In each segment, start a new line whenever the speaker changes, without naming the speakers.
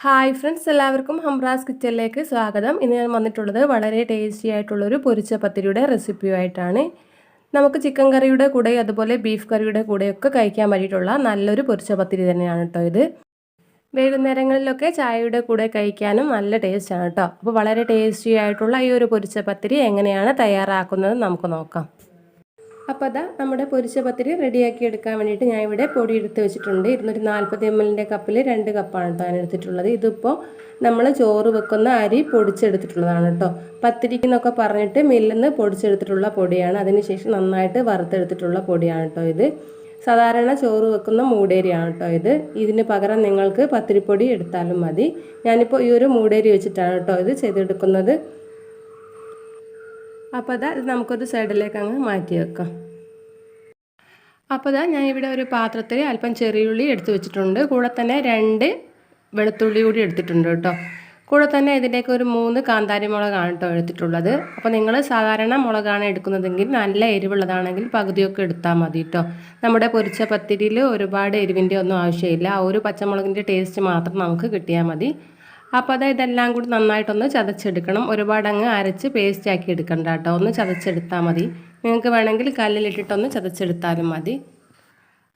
Hi friends എല്ലാവർക്കും ഹംറാസ് കിച്ചണിലേക്ക് സ്വാഗതം. ഇന്ന് ഞാൻ വന്നിട്ടുള്ളത് വളരെ ടേസ്റ്റി ആയിട്ടുള്ളൊരു പൊരിച്ച പത്തിരിയുടെ റെസിപ്പിയുമായിട്ടാണ് നമുക്ക് ചിക്കൻ കറിയുടെ കൂടെ അതുപോലെ ബീഫ് കറിയുടെ കൂടെയൊക്കെ കഴിക്കാൻ വേണ്ടിയിട്ടുള്ള നല്ലൊരു പൊരിച്ച പത്തിരി തന്നെയാണ് കേട്ടോ ഇത്. വൈകുന്നേരങ്ങളിലൊക്കെ ചായയുടെ കൂടെ കഴിക്കാനും നല്ല ടേസ്റ്റാണ് കേട്ടോ അപ്പോൾ വളരെ ടേസ്റ്റി ആയിട്ടുള്ള ഈ ഒരു പൊരിച്ച പത്തിരി എങ്ങനെയാണ് തയ്യാറാക്കുന്നത് നമുക്ക് നോക്കാം. അപ്പോൾ അതാ നമ്മുടെ പൊരിച്ച പത്തിരി റെഡിയാക്കി എടുക്കാൻ വേണ്ടിയിട്ട് ഞാൻ ഇവിടെ പൊടി എടുത്ത് വെച്ചിട്ടുണ്ട്. ഇരുന്നൂറ്റി നാൽപ്പത് എം എല്ലിന്റെ കപ്പിൽ രണ്ട് കപ്പാണ് താൻ എടുത്തിട്ടുള്ളത്. ഇതിപ്പോൾ നമ്മൾ ചോറ് വെക്കുന്ന അരി പൊടിച്ചെടുത്തിട്ടുള്ളതാണ് കേട്ടോ പത്തിരിക്ക് എന്നൊക്കെ പറഞ്ഞിട്ട് മില്ലിൽ നിന്ന് പൊടിച്ചെടുത്തിട്ടുള്ള പൊടിയാണ്. അതിനുശേഷം നന്നായിട്ട് വറുത്തെടുത്തിട്ടുള്ള പൊടിയാണ് കേട്ടോ ഇത്. സാധാരണ ചോറ് വെക്കുന്ന മൂടേരിയാണ് കേട്ടോ ഇത്. ഇതിന് പകരം നിങ്ങൾക്ക് പത്തിരിപ്പൊടി എടുത്താലും മതി. ഞാനിപ്പോൾ ഈ ഒരു മൂടേരി വെച്ചിട്ടാണ് കേട്ടോ ഇത് ചെയ്തെടുക്കുന്നത്. അപ്പോൾ അതാ ഇത് നമുക്കൊരു സൈഡിലേക്ക് അങ്ങ് മാറ്റി വെക്കാം. അപ്പോൾ അതാ ഞാൻ ഇവിടെ ഒരു പാത്രത്തിൽ അല്പം ചെറിയുള്ളി എടുത്തു വെച്ചിട്ടുണ്ട്. കൂടെ തന്നെ രണ്ട് വെളുത്തുള്ളി കൂടി എടുത്തിട്ടുണ്ട് കേട്ടോ. കൂടെ തന്നെ ഇതിലേക്ക് ഒരു മൂന്ന് കാന്താരി മുളകാണ് കേട്ടോ എടുത്തിട്ടുള്ളത്. അപ്പോൾ നിങ്ങൾ സാധാരണ മുളകാണ് എടുക്കുന്നതെങ്കിൽ നല്ല എരിവുള്ളതാണെങ്കിൽ പകുതിയൊക്കെ എടുത്താൽ മതി കേട്ടോ. നമ്മുടെ പൊരിച്ച പത്തിരിയിൽ ഒരുപാട് എരിവിന്റെ ഒന്നും ആവശ്യമില്ല. ആ ഒരു പച്ചമുളകിന്റെ ടേസ്റ്റ് മാത്രം നമുക്ക് കിട്ടിയാൽ മതി. അപ്പോൾ അത് ഇതെല്ലാം കൂടി നന്നായിട്ടൊന്ന് ചതച്ചെടുക്കണം. ഒരുപാട് അങ്ങ് അരച്ച് പേസ്റ്റ് ആക്കി എടുക്കണ്ട കേട്ടോ. ഒന്ന് ചതച്ചെടുത്താൽ മതി. നിങ്ങൾക്ക് വേണമെങ്കിൽ കല്ലിലിട്ടിട്ടൊന്ന് ചതച്ചെടുത്താലും മതി.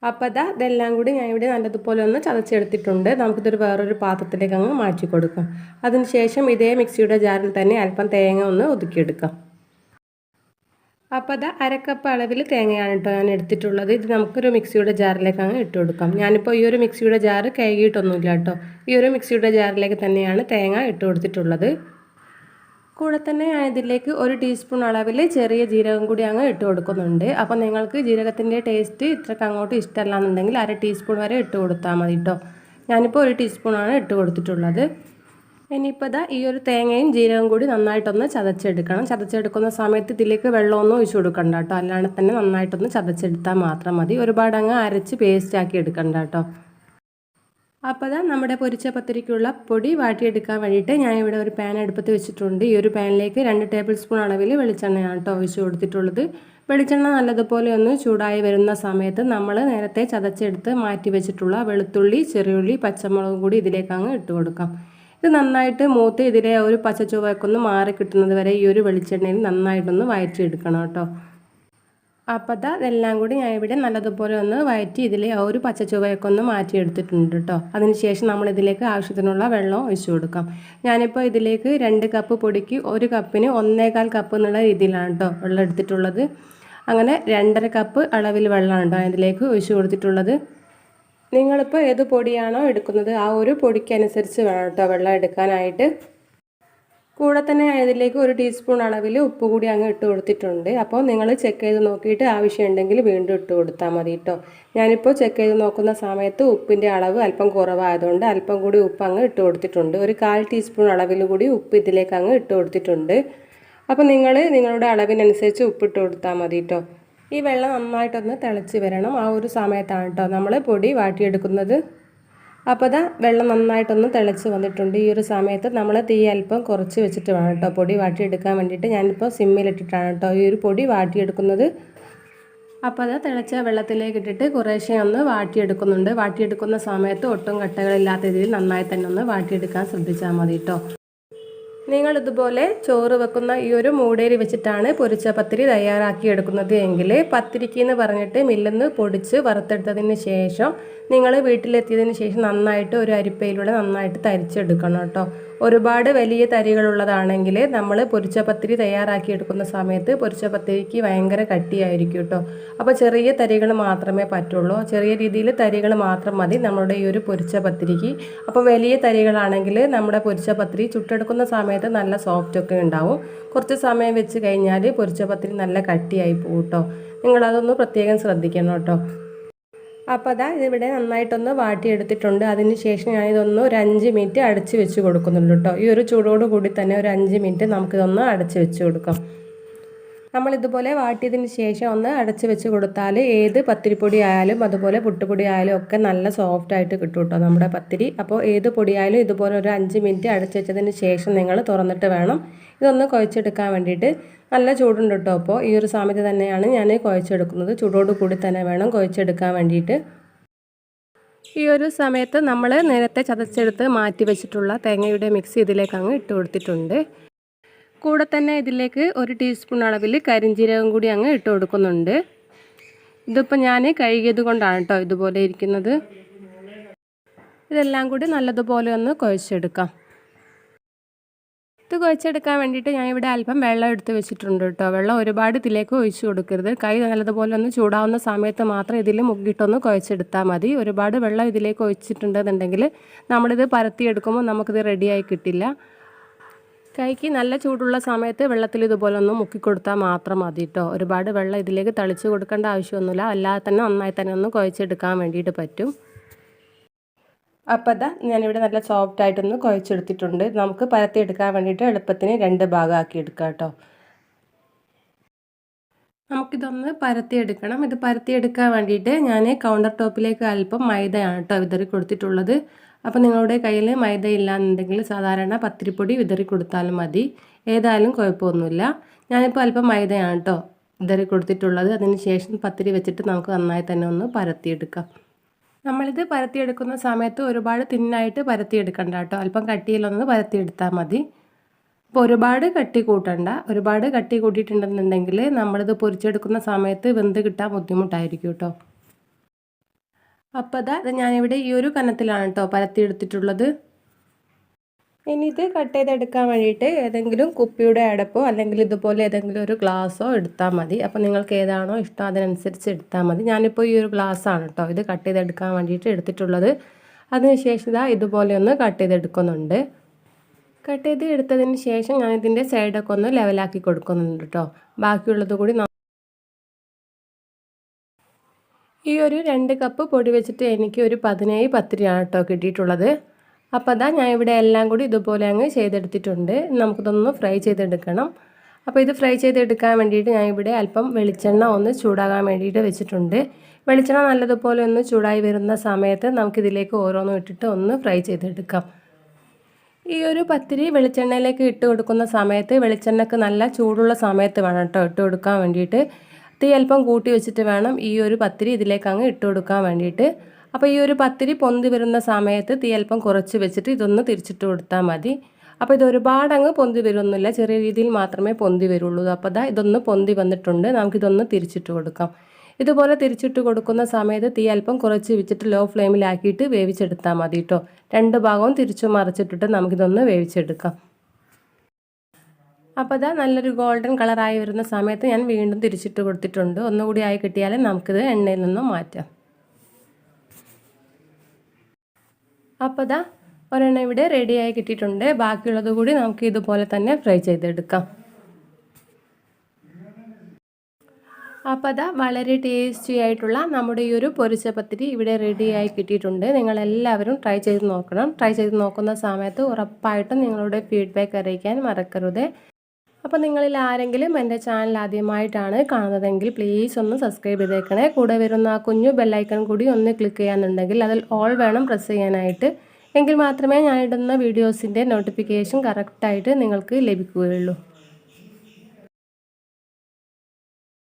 അപ്പോൾ അതാ ഇതെല്ലാം കൂടി ഞാൻ ഇവിടെ നല്ലതുപോലെ ഒന്ന് ചതച്ചെടുത്തിട്ടുണ്ട്. നമുക്കിതൊരു വേറൊരു പാത്രത്തിലേക്ക് അങ്ങ് മാറ്റി കൊടുക്കാം അതിനുശേഷം ഇതേ മിക്സിയുടെ ജാറിൽ തന്നെ അല്പം തേങ്ങ ഒന്ന് ഒതുക്കിയെടുക്കാം. അപ്പോൾ അത് അരക്കപ്പ് അളവിൽ തേങ്ങയാണ് കേട്ടോ ഞാൻ എടുത്തിട്ടുള്ളത്. ഇത് നമുക്കൊരു മിക്സിയുടെ ജാറിലേക്ക് അങ്ങ് ഇട്ട് കൊടുക്കാം. ഞാനിപ്പോൾ ഈ ഒരു മിക്സിയുടെ ജാറ് കഴുകിയിട്ടൊന്നുമില്ല കേട്ടോ. ഈ ഒരു മിക്സിയുടെ ജാറിലേക്ക് തന്നെയാണ് തേങ്ങ ഇട്ട് കൊടുത്തിട്ടുള്ളത്. കൂടെ തന്നെ ഞാൻ ഇതിലേക്ക് ഒരു ടീസ്പൂൺ അളവിൽ ചെറിയ ജീരകം കൂടി അങ്ങ് ഇട്ട് കൊടുക്കുന്നുണ്ട്. അപ്പോൾ നിങ്ങൾക്ക് ജീരകത്തിന്റെ ടേസ്റ്റ് ഇത്രക്ക് അങ്ങോട്ട് ഇഷ്ടമല്ല എന്നുണ്ടെങ്കിൽ അര ടീസ്പൂൺ വരെ ഇട്ട് കൊടുത്താൽ മതി കേട്ടോ. ഞാനിപ്പോൾ ഒരു ടീസ്പൂണാണ് ഇട്ട് കൊടുത്തിട്ടുള്ളത്. ഇനിയിപ്പോൾ ഇതാ ഈ ഒരു തേങ്ങയും ജീരകം കൂടി നന്നായിട്ടൊന്ന് ചതച്ചെടുക്കണം. ചതച്ചെടുക്കുന്ന സമയത്ത് ഇതിലേക്ക് വെള്ളമൊന്നും ഒഴിച്ചു കൊടുക്കണ്ട കേട്ടോ. അല്ലാണ്ട് തന്നെ നന്നായിട്ടൊന്ന് ചതച്ചെടുത്താൽ മാത്രം മതി. ഒരുപാട് അങ്ങ് അരച്ച് പേസ്റ്റ് ആക്കി എടുക്കണ്ട കേട്ടോ. അപ്പോൾ ഇതാ നമ്മുടെ പൊരിച്ച പത്തിരിക്കുള്ള പൊടി വാട്ടിയെടുക്കാൻ വേണ്ടിയിട്ട് ഞാൻ ഇവിടെ ഒരു പാൻ അടുപ്പത്ത് വെച്ചിട്ടുണ്ട്. ഈ ഒരു പാനിലേക്ക് രണ്ട് ടേബിൾ സ്പൂൺ അളവിൽ വെളിച്ചെണ്ണയാണ് കേട്ടോ ഒഴിച്ചു കൊടുത്തിട്ടുള്ളത്. വെളിച്ചെണ്ണ നല്ലതുപോലെ ഒന്ന് ചൂടായി വരുന്ന സമയത്ത് നമ്മൾ നേരത്തെ ചതച്ചെടുത്ത് മാറ്റി വെച്ചിട്ടുള്ള വെളുത്തുള്ളി ചെറിയുള്ളി പച്ചമുളകും കൂടി ഇതിലേക്ക് അങ്ങ് ഇട്ട് കൊടുക്കാം. ഇത് നന്നായിട്ട് മൂത്ത് ഇതിലെ ഒരു പച്ച ചുവക്കൊന്ന് മാറി കിട്ടുന്നത് വരെ ഈ ഒരു വെളിച്ചെണ്ണയിൽ നന്നായിട്ടൊന്ന് വയറ്റിയെടുക്കണം കേട്ടോ. അപ്പോൾ അതാ ഇതെല്ലാം കൂടി ഞാൻ ഇവിടെ നല്ലതുപോലെ ഒന്ന് വയറ്റി ഇതിലെ ആ ഒരു പച്ച ചുവയൊക്കെ ഒന്ന് മാറ്റിയെടുത്തിട്ടുണ്ട് കേട്ടോ. അതിനുശേഷം നമ്മൾ ഇതിലേക്ക് ആവശ്യത്തിനുള്ള വെള്ളം ഒഴിച്ചു കൊടുക്കാം. ഞാനിപ്പോൾ ഇതിലേക്ക് രണ്ട് കപ്പ് പൊടിക്ക് ഒരു കപ്പിന് ഒന്നേകാൽ കപ്പ് എന്നുള്ള രീതിയിലാണ് കേട്ടോ വെള്ളം എടുത്തിട്ടുള്ളത്. അങ്ങനെ രണ്ടര കപ്പ് അളവിൽ വെള്ളമാണ് കേട്ടോ ഇതിലേക്ക് ഒഴിച്ചു കൊടുത്തിട്ടുള്ളത്. നിങ്ങളിപ്പോൾ ഏത് പൊടിയാണോ എടുക്കുന്നത്? ആ ഒരു പൊടിക്കനുസരിച്ച് വേണം കേട്ടോ വെള്ളം എടുക്കാനായിട്ട്. കൂടെ തന്നെ ഇതിലേക്ക് ഒരു ടീസ്പൂൺ അളവിൽ ഉപ്പ് കൂടി അങ്ങ് ഇട്ട് കൊടുത്തിട്ടുണ്ട്. അപ്പോൾ നിങ്ങൾ ചെക്ക് ചെയ്ത് നോക്കിയിട്ട് ആവശ്യമുണ്ടെങ്കിൽ വീണ്ടും ഇട്ട് കൊടുത്താൽ മതി കേട്ടോ. ഞാനിപ്പോൾ ചെക്ക് ചെയ്ത് നോക്കുന്ന സമയത്ത് ഉപ്പിന്റെ അളവ് അല്പം കുറവായതുകൊണ്ട് അല്പം കൂടി ഉപ്പ് അങ്ങ് ഇട്ട് കൊടുത്തിട്ടുണ്ട്. ഒരു കാൽ ടീസ്പൂൺ അളവിൽ കൂടി ഉപ്പ് ഇതിലേക്ക് അങ്ങ് ഇട്ട് കൊടുത്തിട്ടുണ്ട്. അപ്പോൾ നിങ്ങൾ നിങ്ങളുടെ അളവിനനുസരിച്ച് ഉപ്പിട്ട് കൊടുത്താൽ മതി കേട്ടോ. ഈ വെള്ളം നന്നായിട്ടൊന്ന് തിളച്ച് വരണം. ആ ഒരു സമയത്താണ് കേട്ടോ നമ്മൾ പൊടി വാട്ടിയെടുക്കുന്നത്. അപ്പോൾ അതാ വെള്ളം നന്നായിട്ടൊന്ന് തിളച്ച് വന്നിട്ടുണ്ട്. ഈ ഒരു സമയത്ത് നമ്മൾ തീ അല്പം കുറച്ച് വെച്ചിട്ട് വേണം കേട്ടോ പൊടി വാട്ടിയെടുക്കാൻ വേണ്ടിയിട്ട്. ഞാനിപ്പോൾ സിമ്മിലിട്ടിട്ടാണ് കേട്ടോ ഈ ഒരു പൊടി വാട്ടിയെടുക്കുന്നത്. അപ്പോൾ അത് തിളച്ച വെള്ളത്തിലേക്ക് ഇട്ടിട്ട് കുറേശ്ശെ ഒന്ന് വാട്ടിയെടുക്കുന്നുണ്ട്. വാട്ടിയെടുക്കുന്ന സമയത്ത് ഒട്ടും കട്ടകളില്ലാത്ത രീതിയിൽ നന്നായി തന്നെ ഒന്ന് വാട്ടിയെടുക്കാൻ ശ്രദ്ധിച്ചാൽ മതി കേട്ടോ നിങ്ങൾ ഇതുപോലെ ചോറ് വെക്കുന്ന ഈ ഒരു മൂടേരി വെച്ചിട്ടാണ് പൊരിച്ച പത്തിരി തയ്യാറാക്കി എടുക്കുന്നത് എങ്കിൽ പത്തിരിക്ക് എന്ന് പറഞ്ഞിട്ട് മില്ലെന്ന് പൊടിച്ച് വറുത്തെടുത്തതിന് ശേഷം നിങ്ങൾ വീട്ടിലെത്തിയതിന് ശേഷം നന്നായിട്ട് ഒരു അരിപ്പയിലൂടെ നന്നായിട്ട് തരിച്ചെടുക്കണം കേട്ടോ. ഒരുപാട് വലിയ തരികളുള്ളതാണെങ്കിൽ നമ്മൾ പൊരിച്ച പത്തിരി തയ്യാറാക്കി എടുക്കുന്ന സമയത്ത് പൊരിച്ച പത്തിരിക്ക് ഭയങ്കര കട്ടിയായിരിക്കും കേട്ടോ അപ്പോൾ ചെറിയ തരികൾ മാത്രമേ പറ്റുള്ളൂ. ചെറിയ രീതിയിൽ തരികൾ മാത്രം മതി നമ്മുടെ ഈ ഒരു പൊരിച്ച പത്തിരിക്ക് അപ്പോൾ വലിയ തരികളാണെങ്കിൽ നമ്മുടെ പൊരിച്ച പത്തിരി ചുട്ടെടുക്കുന്ന സമയത്ത് നല്ല സോഫ്റ്റ് ഒക്കെ ഉണ്ടാവും. കുറച്ച് സമയം വെച്ച് കഴിഞ്ഞാൽ പൊരിച്ച പത്തിരി നല്ല കട്ടിയായി പോകും കേട്ടോ നിങ്ങളതൊന്ന് പ്രത്യേകം ശ്രദ്ധിക്കണം കേട്ടോ അപ്പോൾ അതാ ഇതിവിടെ നന്നായിട്ടൊന്ന് വാട്ടിയെടുത്തിട്ടുണ്ട്. അതിന് ശേഷം ഞാനിതൊന്ന് ഒരു അഞ്ച് മിനിറ്റ് അടച്ച് വെച്ച് കൊടുക്കുന്നുള്ളൂ കേട്ടോ ഈ ഒരു ചൂടോട് കൂടി തന്നെ ഒരു അഞ്ച് മിനിറ്റ് നമുക്കിതൊന്ന് അടച്ച് വെച്ച് കൊടുക്കാം. നമ്മൾ ഇതുപോലെ വാട്ടിയതിന് ശേഷം ഒന്ന് അടച്ച് വെച്ച് കൊടുത്താൽ ഏത് പത്തിരിപ്പൊടി ആയാലും അതുപോലെ പുട്ടുപൊടി ആയാലും ഒക്കെ നല്ല സോഫ്റ്റ് ആയിട്ട് കിട്ടും കേട്ടോ നമ്മുടെ പത്തിരി. അപ്പോൾ ഏത് പൊടിയായാലും ഇതുപോലെ ഒരു അഞ്ച് മിനിറ്റ് അടച്ച് വെച്ചതിന് ശേഷം നിങ്ങൾ തുറന്നിട്ട് വേണം. ഇതൊന്ന് കുഴച്ചെടുക്കാൻ വേണ്ടിയിട്ട് നല്ല ചൂടുണ്ട് കേട്ടോ അപ്പോൾ ഈ ഒരു സമയത്ത് തന്നെയാണ് ഞാൻ കുഴച്ചെടുക്കുന്നത്. ചൂടോട് കൂടി തന്നെ വേണം കുഴച്ചെടുക്കാൻ വേണ്ടിയിട്ട്. ഈ ഒരു സമയത്ത് നമ്മൾ നേരത്തെ ചതച്ചെടുത്ത് മാറ്റി വെച്ചിട്ടുള്ള തേങ്ങയുടെ മിക്സ് ഇതിലേക്ക് അങ്ങ് ഇട്ട് കൊടുത്തിട്ടുണ്ട്. കൂടെ തന്നെ ഇതിലേക്ക് ഒരു ടീസ്പൂൺ അളവിൽ കരിഞ്ജീരകം കൂടി അങ്ങ് ഇട്ട് കൊടുക്കുന്നുണ്ട്. ഇതിപ്പോൾ ഞാൻ കഴുകിയത് കൊണ്ടാണ് കേട്ടോ ഇതുപോലെ ഇരിക്കുന്നത്. ഇതെല്ലാം കൂടി നല്ലതുപോലെ ഒന്ന് കുഴച്ചെടുക്കാം. ഇത് കുഴച്ചെടുക്കാൻ വേണ്ടിയിട്ട് ഞാൻ ഇവിടെ അല്പം വെള്ളം എടുത്ത് വെച്ചിട്ടുണ്ട് കേട്ടോ വെള്ളം ഒരുപാട് ഇതിലേക്ക് ഒഴിച്ചു കൊടുക്കരുത്. കൈ നല്ലതുപോലെ ഒന്ന് ചൂടാവുന്ന സമയത്ത് മാത്രം ഇതിൽ മുക്കിയിട്ടൊന്ന് കുഴച്ചെടുത്താൽ മതി. ഒരുപാട് വെള്ളം ഇതിലേക്ക് ഒഴിച്ചിട്ടുണ്ടെന്നുണ്ടെങ്കിൽ നമ്മളിത് പരത്തിയെടുക്കുമ്പോൾ നമുക്കിത് റെഡിയായി കിട്ടില്ല. കൈക്ക് നല്ല ചൂടുള്ള സമയത്ത് വെള്ളത്തിൽ ഇതുപോലെ ഒന്ന് മുക്കി കൊടുത്താൽ മാത്രം മതി കേട്ടോ ഒരുപാട് വെള്ളം ഇതിലേക്ക് തളിച്ച് കൊടുക്കേണ്ട ആവശ്യമൊന്നുമില്ല. അല്ലാതെ തന്നെ നന്നായി തന്നെ ഒന്ന് കുഴച്ചെടുക്കാൻ വേണ്ടിയിട്ട് പറ്റും. അപ്പോൾ അതാ ഞാനിവിടെ നല്ല സോഫ്റ്റ് ആയിട്ടൊന്ന് കുഴച്ചെടുത്തിട്ടുണ്ട്. നമുക്ക് പരത്തിയെടുക്കാൻ വേണ്ടിയിട്ട് എളുപ്പത്തിന് രണ്ട് ഭാഗമാക്കി എടുക്കാം കേട്ടോ നമുക്കിതൊന്ന് പരത്തിയെടുക്കണം. ഇത് പരത്തിയെടുക്കാൻ വേണ്ടിയിട്ട് ഞാൻ കൗണ്ടർ ടോപ്പിലേക്ക് അല്പം മൈദയാണ് കേട്ടോ വിതറി കൊടുത്തിട്ടുള്ളത്. അപ്പോൾ നിങ്ങളുടെ കയ്യിൽ മൈദ ഇല്ലാന്നുണ്ടെങ്കിൽ സാധാരണ പത്തിരിപ്പൊടി വിതറി കൊടുത്താലും മതി. ഏതായാലും കുഴപ്പമൊന്നുമില്ല. ഞാനിപ്പോൾ അല്പം മൈദയാണ് കേട്ടോ വിതറി കൊടുത്തിട്ടുള്ളത്. അതിന് ശേഷം പത്തിരി വെച്ചിട്ട് നമുക്ക് നന്നായി തന്നെ ഒന്ന് പരത്തിയെടുക്കാം. നമ്മളിത് പരത്തിയെടുക്കുന്ന സമയത്ത് ഒരുപാട് തിന്നായിട്ട് പരത്തിയെടുക്കണ്ട കേട്ടോ അല്പം കട്ടിയിലൊന്ന് പരത്തിയെടുത്താൽ മതി. അപ്പോൾ ഒരുപാട് കട്ടി കൂട്ടണ്ട. ഒരുപാട് കട്ടി കൂട്ടിയിട്ടുണ്ടെന്നുണ്ടെങ്കിൽ നമ്മളിത് പൊരിച്ചെടുക്കുന്ന സമയത്ത് വെന്ത് കിട്ടാൻ ബുദ്ധിമുട്ടായിരിക്കും കേട്ടോ അപ്പോൾ അതാ ഞാനിവിടെ ഈ ഒരു കനത്തിലാണ് കേട്ടോ പരത്തിയെടുത്തിട്ടുള്ളത്. ഇനി ഇത് കട്ട് ചെയ്തെടുക്കാൻ വേണ്ടിയിട്ട് ഏതെങ്കിലും കുപ്പിയുടെ അടപ്പോ അല്ലെങ്കിൽ ഇതുപോലെ ഏതെങ്കിലും ഒരു ഗ്ലാസ്സോ എടുത്താൽ മതി. അപ്പോൾ നിങ്ങൾക്ക് ഏതാണോ ഇഷ്ടം അതിനനുസരിച്ച് എടുത്താൽ മതി. ഞാനിപ്പോൾ ഈ ഒരു ഗ്ലാസ്സാണ് കേട്ടോ ഇത് കട്ട് ചെയ്തെടുക്കാൻ വേണ്ടിയിട്ട് എടുത്തിട്ടുള്ളത്. അതിനുശേഷം ഇതാ ഇതുപോലെ ഒന്ന് കട്ട് ചെയ്തെടുക്കുന്നുണ്ട്. കട്ട് ചെയ്ത് എടുത്തതിന് ശേഷം ഞാൻ ഇതിന്റെ സൈഡൊക്കെ ഒന്ന് ലെവലാക്കി കൊടുക്കുന്നുണ്ട് കേട്ടോ ബാക്കിയുള്ളത് കൂടി ഈ ഒരു രണ്ട് കപ്പ് പൊടി വെച്ചിട്ട് എനിക്ക് ഒരു പതിനേഴ് പത്തിരിയാണ് കേട്ടോ കിട്ടിയിട്ടുള്ളത്. അപ്പോൾ അതാ ഞാൻ ഇവിടെ എല്ലാം കൂടി ഇതുപോലെ അങ്ങ് ചെയ്തെടുത്തിട്ടുണ്ട്. നമുക്കിതൊന്ന് ഫ്രൈ ചെയ്തെടുക്കണം. അപ്പോൾ ഇത് ഫ്രൈ ചെയ്തെടുക്കാൻ വേണ്ടിയിട്ട് ഞാൻ ഇവിടെ അല്പം വെളിച്ചെണ്ണ ഒന്ന് ചൂടാകാൻ വേണ്ടിയിട്ട് വെച്ചിട്ടുണ്ട്. വെളിച്ചെണ്ണ നല്ലതുപോലെ ഒന്ന് ചൂടായി വരുന്ന സമയത്ത് നമുക്കിതിലേക്ക് ഓരോന്നും ഇട്ടിട്ട് ഒന്ന് ഫ്രൈ ചെയ്തെടുക്കാം. ഈ ഒരു പത്തിരി വെളിച്ചെണ്ണയിലേക്ക് ഇട്ട് കൊടുക്കുന്ന സമയത്ത് വെളിച്ചെണ്ണക്ക് നല്ല ചൂടുള്ള സമയത്ത് വേണം കേട്ടോ ഇട്ട് കൊടുക്കാൻ വേണ്ടിയിട്ട്. തീ അല്പം കൂട്ടി വെച്ചിട്ട് വേണം ഈ ഒരു പത്തിരി ഇതിലേക്ക് അങ്ങ് ഇട്ട് കൊടുക്കാൻ വേണ്ടിയിട്ട്. അപ്പോൾ ഈ ഒരു പത്തിരി പൊന്തി വരുന്ന സമയത്ത് തീ അല്പം കുറച്ച് വെച്ചിട്ട് ഇതൊന്ന് തിരിച്ചിട്ട് കൊടുത്താൽ മതി. അപ്പോൾ ഇത് ഒരുപാട് അങ്ങ് പൊന്തി വരുമൊന്നുമില്ല ചെറിയ രീതിയിൽ മാത്രമേ പൊന്തി വരുള്ളൂ. അപ്പോൾ ദാ ഇതൊന്ന് പൊന്തി വന്നിട്ടുണ്ട്. നമുക്കിതൊന്ന് തിരിച്ചിട്ട് കൊടുക്കാം. ഇതുപോലെ തിരിച്ചിട്ട് കൊടുക്കുന്ന സമയത്ത് തീ അല്പം കുറച്ച് വെച്ചിട്ട് ലോ ഫ്ലെയിമിലാക്കിയിട്ട് വേവിച്ചെടുത്താൽ മതി കേട്ടോ രണ്ട് ഭാഗവും തിരിച്ചു മറിച്ചിട്ടിട്ട് നമുക്കിതൊന്ന് വേവിച്ചെടുക്കാം. അപ്പോൾ അതാ നല്ലൊരു ഗോൾഡൻ കളറായി വരുന്ന സമയത്ത് ഞാൻ വീണ്ടും തിരിച്ചിട്ട് കൊടുത്തിട്ടുണ്ട്. ഒന്നുകൂടി ആയി കിട്ടിയാൽ നമുക്കിത് എണ്ണയിൽ നിന്നും മാറ്റാം. അപ്പോൾ അതാ ഒരെണ്ണം ഇവിടെ റെഡിയായി കിട്ടിയിട്ടുണ്ട്. ബാക്കിയുള്ളത് കൂടി നമുക്ക് ഇതുപോലെ തന്നെ ഫ്രൈ ചെയ്തെടുക്കാം. അപ്പോൾ അതാ വളരെ ടേസ്റ്റി ആയിട്ടുള്ള നമ്മുടെ ഈ ഒരു പൊരിച്ച പത്തിരി ഇവിടെ റെഡിയായി കിട്ടിയിട്ടുണ്ട്. നിങ്ങളെല്ലാവരും ട്രൈ ചെയ്ത് നോക്കണം. ട്രൈ ചെയ്ത് നോക്കുന്ന സമയത്ത് ഉറപ്പായിട്ടും നിങ്ങളുടെ ഫീഡ്ബാക്ക് അറിയിക്കാൻ മറക്കരുത്. അപ്പോൾ നിങ്ങളിൽ ആരെങ്കിലും എന്റെ ചാനൽ ആദ്യമായിട്ടാണ് കാണുന്നതെങ്കിൽ പ്ലീസ് ഒന്ന് സബ്സ്ക്രൈബ് ചെയ്തേക്കണേ. കൂടെ വരുന്ന ആ കുഞ്ഞു ബെല്ലൈക്കൺ കൂടി ഒന്ന് ക്ലിക്ക് ചെയ്യാനുണ്ടെങ്കിൽ അതിൽ ഓൾ വേണം പ്രസ് ചെയ്യാനായിട്ട്. എങ്കിൽ മാത്രമേ ഞാനിടുന്ന വീഡിയോസിന്റെ നോട്ടിഫിക്കേഷൻ കറക്റ്റായിട്ട് നിങ്ങൾക്ക് ലഭിക്കുകയുള്ളൂ.